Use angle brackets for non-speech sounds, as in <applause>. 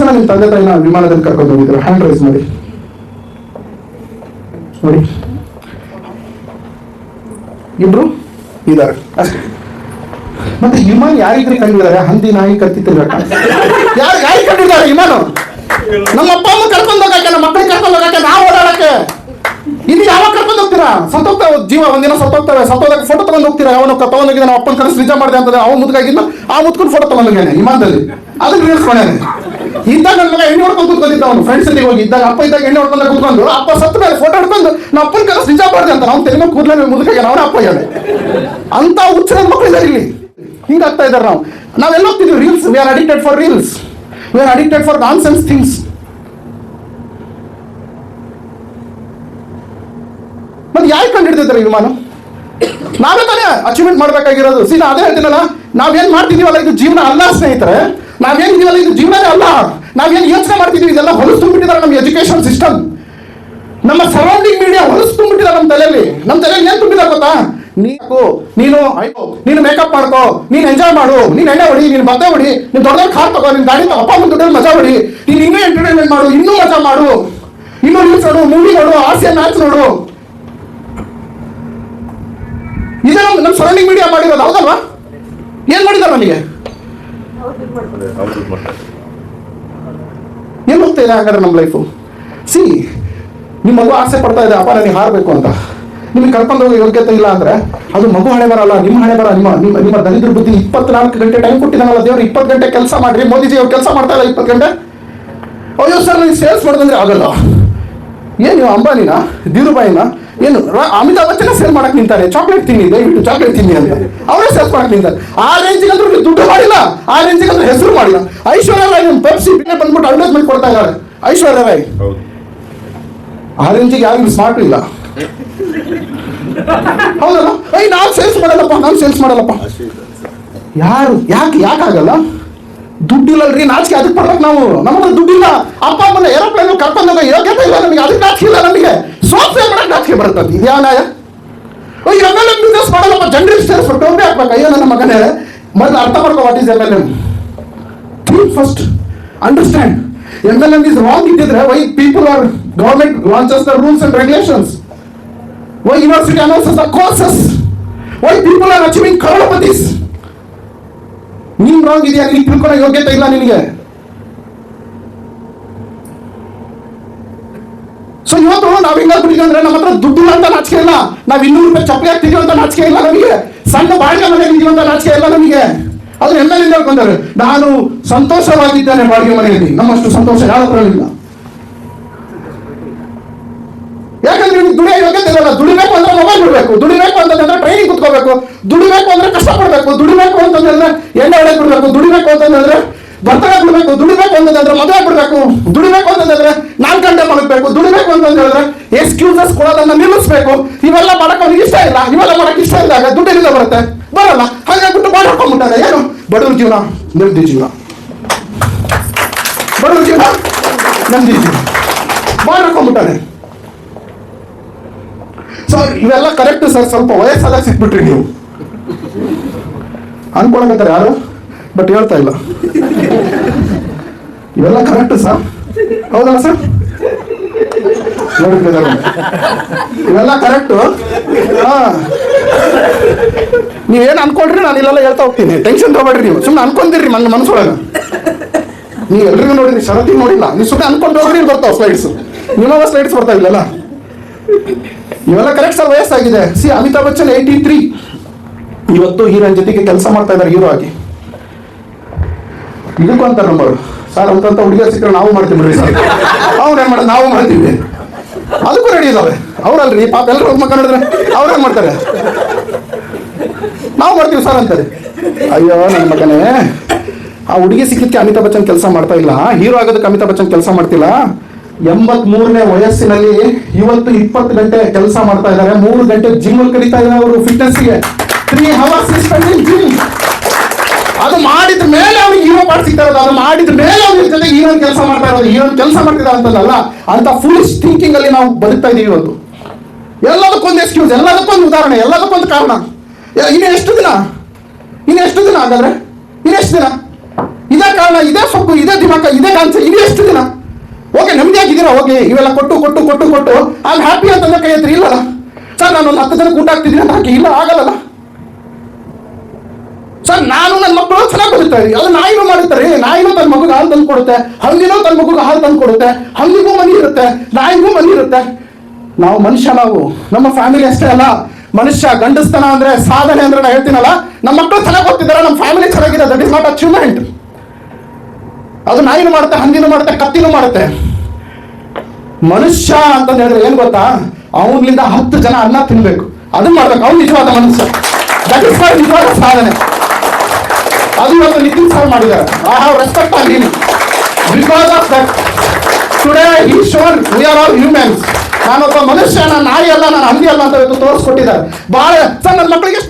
ಜನ ನಿಮ್ಮ ತಂದೆ ತಾಯಿನ ವಿಮಾನದಲ್ಲಿ ಕರ್ಕೊಂಡು ಹೋಗಿದ್ರು ಹ್ಯಾಂಡ್ ರೈಸ್ ಮಾಡಿ. ನೋಡಿ. ಇಬ್ರು? ಇದಾರೆ ಅಷ್ಟೇ. ಮತ್ತೆ ವಿಮಾನ ಯಾರಿಗ್ರಿ ಕಂಡಿದ್ದಾರೆ? ಹಂದಿ ನಾಯಿ, ಕತ್ತಿ ತಿರ್ಗಾಟ? ಯಾರು ಯಾರು ಕಂಡಿದ್ದಾರೆ ವಿಮಾನ? ನಮ್ಮ ಅಪ್ಪ ಅಮ್ಮ ಕರ್ಕೊಂಡು ಹೋಗಕ್ಕೆ, ನಮ್ಮ ಮಕ್ಕಳಿಗೆ ಕರ್ಕೊಂಡು ಹೋಗಕ್ಕೆ, ನಾವು ಓಡಾಡಕ್ಕೆ. ಇಲ್ಲಿ ಯಾವಾಗ ಕರ್ಕೊಂಡು ಹೋಗ್ತೀರಾ? ಸತ್ತೋಗ್ತಾವ ಜೀವ, ಒಂದಿನ ಸತ್ತೋಗ್ತಾವೆ ಸತ್ತೋದಾಗ ಫೋಟೋ ತಗೊಂಡು ಹೋಗ್ತೀರಾ? ಅವನು ತಗೊಂಡು ಹೋಗಿದ್ದಾನೆ ನಮ್ಮ ಅಪ್ಪನ ಕನಸು ನಿಜ ಮಾಡಿದೆ ಅಂತಂದ್ರೆ ಅವ್ನು ಮುದ್ಕಾಗಿದ್ದ ಆ ಮುದ್ಕೊಂಡು ಫೋಟೋ ತಗೊಂಡು ಹೋಗ್ಯಾನೆ ವಿಮಾನದಲ್ಲಿ. ಅದನ್ನ ರೀಲ್ಸ್ ಮಾಡ್ಯಾನೆ ಇದ್ದಾಗ ನನ್ನ ಮಗ ಎಣ್ಣೆ ಹೊಡ್ಕೊಂಡು ಕೂತ್ಕೊಂಡಿದ್ದ ಅವನು. ಫ್ರೆಂಡ್ಸ್ ಜೊತೆಗೆ ಹೋಗಿ ಇದ್ದಾಗ ಅಪ್ಪ ಇದ್ದಾಗ ಎಣ್ಣೆ ಹೊಡ್ಕೊಂಡು ಕೂತ್ಕೊಂಡು ಅಪ್ಪ ಸತ್ತ ಮೇಲೆ ಫೋಟೋ ಹಿಡ್ಕೊಂಡು ನಮ್ಮ ಅಪ್ಪನ ಕನಸು ನಿಜ ಮಾಡಿದೆ ಅಂತ ಅವ್ನು ತೆಲಿಮೆ ಕೂದಲೇ ಮುದುಕಾಗ್ಯಾನ ಅವನ ಅಪ್ಪ ಹೇಳಿ ಅಂತ ಹುಚ್ಚಿನ ಮಕ್ಕಳು ಇದ್ದಾರೆ ಇಲ್ಲಿ. ಹಿಂಗಾಗ್ತಾ ಇದ್ದಾರೆ ನಾವು. ನಾವೆಲ್ಲ ಹೋಗ್ತಿದ್ವಿ reels we are addicted for reels we are addicted for nonsense things ಮತ್ತೆ ಯಾರು ಕಂಡು ಹಿಡಿದಿದ್ದಾರೆ ವಿಮಾನ? ನಾವೇ ತಾನೇ ಅಚೀವ್ಮೆಂಟ್ ಮಾಡ್ಬೇಕಾಗಿರೋದು. ಸೀನಾ, ಅದೇ ಹೇಳ್ತೀನಲ್ಲ, ನಾವೇನ್ ಮಾಡ್ತಿದೀವಲ್ಲ ಇದು ಜೀವನ ಅಲ್ಲ ಸ್ನೇಹಿತರೆ. ನಾವೇನ್ ಇದೆಯಲ್ಲ ಇದು ಜೀವನನೇ ಅಲ್ಲ. ನಾವೇನು ಯೋಚನೆ ಮಾಡ್ತಿದ್ದೀವಿ ಇದೆಲ್ಲ ಹೊಲಸು ತುಂಬಿಟ್ಟಿದ್ದಾರೆ ನಮ್ಮ ಎಜುಕೇಶನ್ ಸಿಸ್ಟಮ್. ನಮ್ಮ ಸರೌಂಡಿಂಗ್ ಮೀಡಿಯಾ ಹೊಲಸು ತುಂಬಿಟ್ಟಿದ್ದಾರೆ ನಮ್ಮ ತಲೆಯಲ್ಲಿ. ನಮ್ಮ ತಲೆಯಲ್ಲಿ ಏನು ತುಂಬಿದ್ದಾರೆ ಗೊತ್ತಾ? ನೀನು ನೀನು ನೀನು ಮೇಕಪ್ ಮಾಡ್ಕೋ, ನೀನು ಎಂಜಾಯ್ ಮಾಡು, ನೀನು ಎಣ್ಣೆ ಹೊಡಿ, ನೀನು ಬತ್ತೆ ಹೊಡಿ, ನೀನು ದೊಡ್ಡ ದೊಡ್ಡ ಕಾರ್ ತಗೋ, ನಿನ್ ಗಾಡಿ ಅಪ್ಪ ಅಮ್ಮ ದುಡ್ಡಲ್ಲಿ ಮಜಾ ಹೊಡಿ, ನೀನು ಇನ್ನೂ ಎಂಟರ್ಟೈನ್ಮೆಂಟ್ ಮಾಡು, ಇನ್ನೂ ಮಜಾ ಮಾಡು. ಇನ್ನೂ ರೀಲ್ಸ್ ನೋಡು ಮೂವಿ ನೋಡು ಆಸೆ ಮ್ಯಾಚ್ ನೋಡು. ಇದೇ ನಮ್ಮ ನಮ್ಮ ಸರೌಂಡಿಂಗ್ ಮೀಡಿಯಾ ಮಾಡಿರೋದು, ಹೌದಲ್ವಾ? ಏನ್ ಮಾಡಿದಾರೆ ನಮಗೆ? ಏನ್ ಹೋಗ್ತಾ ಇದೆ ಹಾಗಾದ್ರೆ ನಮ್ಮ ಲೈಫು ಸಿ ನಿಮ್ಮ ಮಗು ಆಸೆ ಪಡ್ತಾ ಇದೆ ಅಪ್ಪ ನನಗೆ ಹಾರಬೇಕು ಅಂತ. ನಿಮಗೆ ಕರ್ಕೊಂಡು ಹೋಗೋ ಯೋಗ್ಯತೆ ಇಲ್ಲ ಅಂದ್ರೆ ಅದು ಮಗು ಹಣೆ ಬರಲ್ಲ, ನಿಮ್ಮ ಹಣೆ ಬರ ನಿಮ್ಮ ನಿಮ್ಮ ನಿಮ್ಮ ದರಿದ್ರ ಬುದ್ಧಿ ಇಪ್ಪತ್ನಾಲ್ಕು ಗಂಟೆ ಟೈಮ್ ಕೊಟ್ಟಿದ್ದಾನಲ್ಲ ದೇವ್ರು, ಇಪ್ಪತ್ತು ಗಂಟೆ ಕೆಲಸ ಮಾಡ್ರಿ. ಮೋದಿಜಿ ಅವ್ರು ಕೆಲಸ ಮಾಡ್ತಾ ಇಲ್ಲ ಇಪ್ಪತ್ತು ಗಂಟೆ. ಅಯ್ಯೋ ಸರ್ ನನಗೆ ಸೇಲ್ಸ್ ಮಾಡೋದಂದ್ರೆ ಆಗಲ್ಲ. ಏನು ನೀವು ಅಂಬಾನಿನ, ಧೀರುಬಾಯಿನ? ಏನು? ಅಮಿತಾ ಅಮಿತಾಬ್ ಬಚ್ಚನ ಸೇಲ್ ಮಾಡಕ್ ನಿಂತಾರೆ. ಚಾಕ್ಲೇಟ್ ತಿನ್ನಿ ದಯವಿಟ್ಟು ಚಾಕ್ಲೇಟ್ ತಿನ್ನಿ ಅಂತ. ಅವರೇ ಸೇಲ್ಸ್ ಮಾಡಕ್ ನಿಂತಾರೆ. ಆ ರೇಂಜ್ ಅಂದ್ರೆ ದುಡ್ಡು ಮಾಡಿಲ್ಲ. ಆ ರೇಂಜ್ ಅಂದ್ರೆ ಹೆಸರು ಮಾಡಿಲ್ಲ. ಐಶ್ವರ್ಯ ರಾಯ್ ನಿಮ್ಮ ಪೆಪ್ಸಿ ಬಂದ್ಬಿಟ್ಟು ಅಡ್ವರ್ಟೈಸ್ಮೆಂಟ್ ಕೊಡ್ತಾ ಇದ್ದಾರೆ. ಐಶ್ವರ್ಯ ರಾಯ್. ಆ ರೇಂಜಿಗೆ ಯಾರಿಗೂ ಸ್ಮಾರ್ಟ್ ಇಲ್ಲ. ಹೌದಲ್ಲ? ಐ ನಾನು ಸೇಲ್ಸ್ ಮಾಡಲ್ಲಪ್ಪ ನಾನು ಸೇಲ್ಸ್ ಮಾಡಲ್ಲಪ್ಪ. ಯಾರು? ಯಾಕೆ ಯಾಕಾಗಲ್ಲ ದುಡ್ಡಿಲ್ಲಲ್ರಿ ನಾಚಿಕೆ. ಅದಕ್ಕೆ ಪಡ್ಬೇಕು ನಾವು. ನಮ್ಮ ಹತ್ರ ದುಡ್ಡಿಲ್ಲ. ಅಪ್ಪ ಅಮ್ಮನ ಏರೋಪ್ಲೇನ್ ಕರ್ಕೊಂಡು ಹೋಗೋ ಯೋಗ್ಯತೆ ಇಲ್ಲ ನಮಗೆ. ಅದಕ್ಕೆ ನಾಚಿಕೆ ಇಲ್ಲ ನಮಗೆ. ಸೋಫ್ಟ್ವೇರ್ ಮಾಡಕ್ಕೆ ನಾಚಿಕೆ ಬರ್ತದೆ ಇದ್ಯಾ ನ್ಯಾಯ ಅಯ್ಯೋ ಎಂ ಎಲ್ ಎಂ ಬಿಸ್ನೆಸ್ ಮಾಡಲ್ಲಪ್ಪ ಜನರಿಗೆ ಸೇರಿಸ್ಬಿಟ್ಟು ಟೋಪಿ ಹಾಕ್ಬೇಕು? ಅಯ್ಯೋ, ನನ್ನ ಮಗನೇ. ಮೊದಲು ಅರ್ಥ ಮಾಡ್ಕೋ what is M L M think first understand M L M is wrong ಇದ್ದಿದ್ರೆ why people are government launches the rules and regulations why university announces the courses why people are achieving crorepatis ನೀನ್ wrong ಇದೆಯಾ ನೀನು ತಿಳ್ಕೊಳ್ಳೋ ಯೋಗ್ಯತೆ ಇಲ್ಲ ನಿನಗೆ. So ಇವತ್ತು ನಾವ್ ಹೆಂಗಾದ್ರು ಅಂದ್ರೆ ನಮ್ಮ ಹತ್ರ ದುಡ್ಡಿಲ್ಲ ಅಂತ ನಾಚಿಕೆ ಇಲ್ಲ. ನಾವ್ ಇನ್ನೂರು ರೂಪಾಯಿ ಚಪ್ಪಲಿ ಅಂತ ನಾಚಿಕೆ ಇಲ್ಲ ನಮಗೆ. ಸಣ್ಣ ಬಾಡಿಗೆ ಮನೆಯಲ್ಲಿ ಅಂತ ನಾಚಿಕೆ ಇಲ್ಲ ನಮಗೆ. ಅದು ಎಲ್ಲರಿಂದ ಎಲ್ ಹೇಳ್ಕೊಂತಾರೆ ನಾನು ಸಂತೋಷವಾಗಿದ್ದೇನೆ ಬಾಡಿಗೆ ಮನೆಯಲ್ಲಿ. ನಮ್ಮಷ್ಟು ಸಂತೋಷ ಇಲ್ಲ. ಯಾಕಂದ್ರೆ ನಿಮ್ಗೆ ದುಡಿಯೋ ಯೋಗ್ಯತೆ ಇರಲ್ಲ. ದುಡಿಬೇಕು ಅಂದ್ರೆ ಮೊಬೈಲ್ ಬಿಡಬೇಕು. ದುಡಿಬೇಕು ಅಂತಂದ್ರೆ ಟ್ರೈನಿಂಗ್ ಕುತ್ಕೋಬೇಕು. ದುಡಿಬೇಕು ಅಂದ್ರೆ ಕಷ್ಟಪಡ್ಬೇಕು. ದುಡಿಬೇಕು ಅಂತಂದ್ರೆ ಎಣ್ಣೆ ಹೊಡೆಕ್ ಬಿಡಬೇಕು. ದುಡಿಬೇಕು ಅಂತಂದ್ರೆ ಬರ್ತಡೆ ಬಿಡ್ಬೇಕು ದುಡಿಬೇಕು ಅಂತಂದ್ರೆ ಮದುವೆ ಬಿಡ್ಬೇಕು ದುಡಿಬೇಕು ಅಂತಂದ್ರೆ ನಾಲ್ಕು ಗಂಟೆ ಮಲಗಬೇಕು, ದುಡಿಬೇಕು ಅಂತಂದ್ರೆ ಎಕ್ಸ್ಕ್ಯೂಸಸ್ ಕೊಡೋದನ್ನ ನಿಲ್ಲಿಸ್ಬೇಕು. ಇವೆಲ್ಲ ಮಾಡಕ್ ಅವ್ನಿಗೆ ಇಷ್ಟ ಇಲ್ಲ. ಇವೆಲ್ಲ ಮಾಡಕ್ ಇಷ್ಟ ಇದ್ದಾಗ ದುಡ್ಡಿನಿಂದ ಬರುತ್ತೆ. ಬರಲ್ಲ. ಹಾಗಾಗ್ಬಿಟ್ಟು ಬಿಟ್ಟು ಮಾಡ್ಕೊಂಡ್ಬಿಟ್ಟಾರೆ ಏನು? ಬಡವ್ರ ಜೀವನ ನಿರ್ದಿ ಜೀವನ. ಬಡವ್ರ ಜೀವನ ನಂದಿ ಜೀವನ. ಮಾಡ್ಕೊಂಡ್ಬಿಟ್ಟಾರೆ ಸೊ ಇವೆಲ್ಲ ಕರೆಕ್ಟ್ ಸರ್ ಸ್ವಲ್ಪ ವಯಸ್ಸಾದಾಗ ಸಿಕ್ಬಿಟ್ರಿ ನೀವು. ಅನ್ಕೊಳಕತ್ತಾರೆ ಯಾರು? ಬಟ್ ಹೇಳ್ತಾ ಇಲ್ಲ. <laughs> ಇವೆಲ್ಲ ಕರೆಕ್ಟ್ ಸರ್ ಹೌದಲ್ಲ ಸರ್ ಇವೆಲ್ಲ ಕರೆಕ್ಟ್ ನೀವೇನು ಅನ್ಕೊಂಡ್ರಿ ನಾನು ಇಲ್ಲೆಲ್ಲ ಹೇಳ್ತಾ ಹೋಗ್ತೀನಿ. ಟೆನ್ಷನ್ ತಗೋಬೇಡ್ರಿ ನೀವು. ಸುಮ್ಮನೆ ಅನ್ಕೊಂತೀರಿ ನನ್ನ ಮನಸ್ಸೊಳಗೆ ನೀವು ಎಲ್ರಿಗೂ ನೋಡಿದ್ರಿ ಶರತಿ ನೋಡಿಲ್ಲ. ನೀವು ಸುಮ್ಮನೆ ಅನ್ಕೊಂಡು ಹೋಗ್ರಿ ಬರ್ತಾವ ಸ್ಲೈಡ್ಸ್ ನಿಮ್ಮ ಸ್ಲೈಡ್ಸ್ ಬರ್ತಾವ ಇಲ್ಲಲ್ಲ. ಇವೆಲ್ಲ ಕರೆಕ್ಟ್ ಸರ್ ವಯಸ್ಸಾಗಿದೆ. See, Amitabh Bachchan eighty three ಇವತ್ತು ಹೀರೋಯಿನ್ ಜೊತೆಗೆ ಕೆಲಸ ಮಾಡ್ತಾ ಇದ್ದಾರೆ ಹೀರೋ ಆಗಿ. ಇದಕ್ಕೂ ಅಂತಾರೆ ನಂಬರು ಸರ್ ಅಂತ ಹುಡುಗ ಸಿಕ್ಕರೆ ನಾವು ಮಾಡ್ತೀವಿ ಬಿಡ್ರಿ ಸರ್ ಅವ್ರು ಏನ್ ಮಾಡೋದು? ನಾವು ಮಾಡ್ತೀವಿ. ಅದಕ್ಕೂ ರೆಡಿ ಇದಾವೆ. ಅವ್ರಲ್ರಿ, ಪಾಪ ಎಲ್ಲರೂ ಮಕ್ಕ ನೋಡಿದ್ರೆ ಏನು ಮಾಡ್ತಾರೆ? ನಾವು ಮಾಡ್ತೀವಿ ಸರ್ ಅಂತಾರೆ. ಅಯ್ಯೋ, ನನ್ನ ಮಗನೇ, ಆ ಹುಡುಗಿ ಸಿಕ್ಕಿದ್ಕೆ ಅಮಿತಾಬ್ ಬಚ್ಚನ್ ಕೆಲಸ ಮಾಡ್ತಾ ಇಲ್ಲ. ಹೀರೋ ಆಗೋದಕ್ಕೆ ಅಮಿತಾಬ್ ಬಚ್ಚನ್ ಕೆಲಸ ಮಾಡ್ತಿಲ್ಲ. ಎಂಬತ್ ಮೂರನೇ ವಯಸ್ಸಿನಲ್ಲಿ ಇವತ್ತು ಇಪ್ಪತ್ತು ಗಂಟೆ ಕೆಲಸ ಮಾಡ್ತಾ ಇದ್ದಾರೆ. ಮೂರು ಗಂಟೆ ಜಿಮ್ ಕಡಿತಾ ಇದ್ದಾರೆ ಅವರು ಫಿಟ್ನೆಸ್ಗೆ ತ್ರೀ ಅವರ್ಸ್ ಜಿಮ್ ಅದು ಮಾಡಿದ ಮೇಲೆ ಅವ್ರಿಗೆ ಹೀರೋ ಪಾಠ ಸಿಗ್ತಾ ಅದು ಮಾಡಿದ ಮೇಲೆ ಅವ್ರ ಜೊತೆಗೆ ಹೀರೋನ್ ಕೆಲಸ ಮಾಡ್ತಾ ಇರೋದು ಹೀರೋನ್ ಕೆಲಸ ಮಾಡ್ತಿದ ಅಂತಲ್ಲ ಅಂತ ಫುಲಿಶ್ ಥಿಂಕಿಂಗ್ ಅಲ್ಲಿ ನಾವು ಬದುಕ್ತಾ ಇದೀವಿ ಇವತ್ತು. ಎಲ್ಲದಕ್ಕೊಂದು ಎಕ್ಸ್ಕ್ಯೂಸ್ ಎಲ್ಲದಕ್ಕೊಂದು ಉದಾಹರಣೆ, ಎಲ್ಲದಕ್ಕೊಂದು ಕಾರಣ. ಇನ್ನು ಎಷ್ಟು ದಿನ? ಇನ್ನು ಎಷ್ಟು ದಿನ ಹಾಗಾದ್ರೆ? ಇನ್ನು ಎಷ್ಟು ದಿನ? ಇದೇ ಕಾರಣ, ಇದೇ ಸೊಪ್ಪು ಇದೇ ದಿಮಾಕ, ಇದೇ ಕಾನ್ಸ ಇನ್ನು ಎಷ್ಟು ದಿನ? ಓಕೆ, ನೆಮ್ಮದಿ ಆಗಿದ್ದೀರಾ? ಓಕೆ, ಇವೆಲ್ಲ ಕೊಟ್ಟು ಕೊಟ್ಟು ಕೊಟ್ಟು ಕೊಟ್ಟು ಅಲ್ಲಿ ಹ್ಯಾಪಿ ಅಂತಂದ್ರೆ ಕೈ ಹತ್ರ ಇಲ್ಲಲ್ಲ. ಸರ್ ನಾನು ಒಂದು ಹತ್ತು ಜನಕ್ಕೆ ಊಟ ಹಾಕ್ತಿದ್ದೀನಿ ಅಂತ ಹಾಕಿ ಇಲ್ಲ, ಆಗಲ್ಲಲ್ಲ. ಸರ್, ನಾನು ನನ್ನ ಮಕ್ಕಳು ಚೆನ್ನಾಗಿ ಬದುಕ್ತಾರೆ ಅದು ನಾಯಿನೂ ಮಾಡುತ್ತಾರೆ ನಾಯಿನೂ ತನ್ನ ಮಗುಗೆ ಹಾಲು ತಂದು ಕೊಡುತ್ತೆ ಹಂದಿನೂ ತನ್ನ ಮಗುಗೆ ಹಾಲು ತಂದು ಕೊಡುತ್ತೆ ಹಂದಿಗೂ ಮನಿ ಇರುತ್ತೆ. ನಾಯಿಗೂ ಮನಿ ಇರುತ್ತೆ. ನಾವು ಮನುಷ್ಯ, ನಾವು ನಮ್ಮ ಫ್ಯಾಮಿಲಿ ಅಷ್ಟೇ ಅಲ್ಲ. ಮನುಷ್ಯ, ಗಂಡಸ್ತನ ಅಂದ್ರೆ ಸಾಧನೆ ಅಂದ್ರೆ ನಾ ಹೇಳ್ತೀನಲ್ಲ, ನಮ್ಮ ಮಕ್ಕಳು ಚೆನ್ನಾಗಿ ಓದ್ತಿದ್ದಾರೆ, ನಮ್ಮ ಫ್ಯಾಮಿಲಿ ಚೆನ್ನಾಗಿದೆ. ದಟ್ ಇಸ್ ನಾಟ್ ಅಚೀವ್ಮೆಂಟ್ ಅದು ನಾಯಿನೂ ಮಾಡುತ್ತೆ ಹಂದಿನೂ ಮಾಡುತ್ತೆ, ಕತ್ತಿನೂ ಮಾಡುತ್ತೆ. ಮನುಷ್ಯ ಅಂತ ಹೇಳಿದ್ರೆ ಏನ್ ಗೊತ್ತಾ? ಅವನಿಂದ ಹತ್ತು ಜನ ಅನ್ನ ತಿನ್ಬೇಕು. ಅದನ್ನ ಮಾಡ್ಬೇಕು. ಅವ್ನು ನಿಜವಾದ ಮನುಷ್ಯ. ದಟ್ ಇಸ್ ನಿಜವಾದ ಸಾಧನೆ. ಅದು ಇವತ್ತು ನಿತಿನ್ ಸರ್ ಮಾಡಿದ್ದಾರೆ. I have respect on him because of that today ಈ ಶೋನ್ ವಿ ಆರ್ ಆಲ್ ಹ್ಯೂಮನ್ಸ್ ನಾನೊಬ್ಬ ಮನುಷ್ಯ, ನಾನು ನಾಯಿ ಅಲ್ಲ, ನಾನು ಹಂದಿ ಅಲ್ಲ ಅಂತ ಇವತ್ತು ತೋರಿಸ್ಕೊಟ್ಟಿದ್ದಾರೆ. ಬಹಳ, ಸರ್ ನನ್ನ ಮಕ್ಕಳಿಗೆ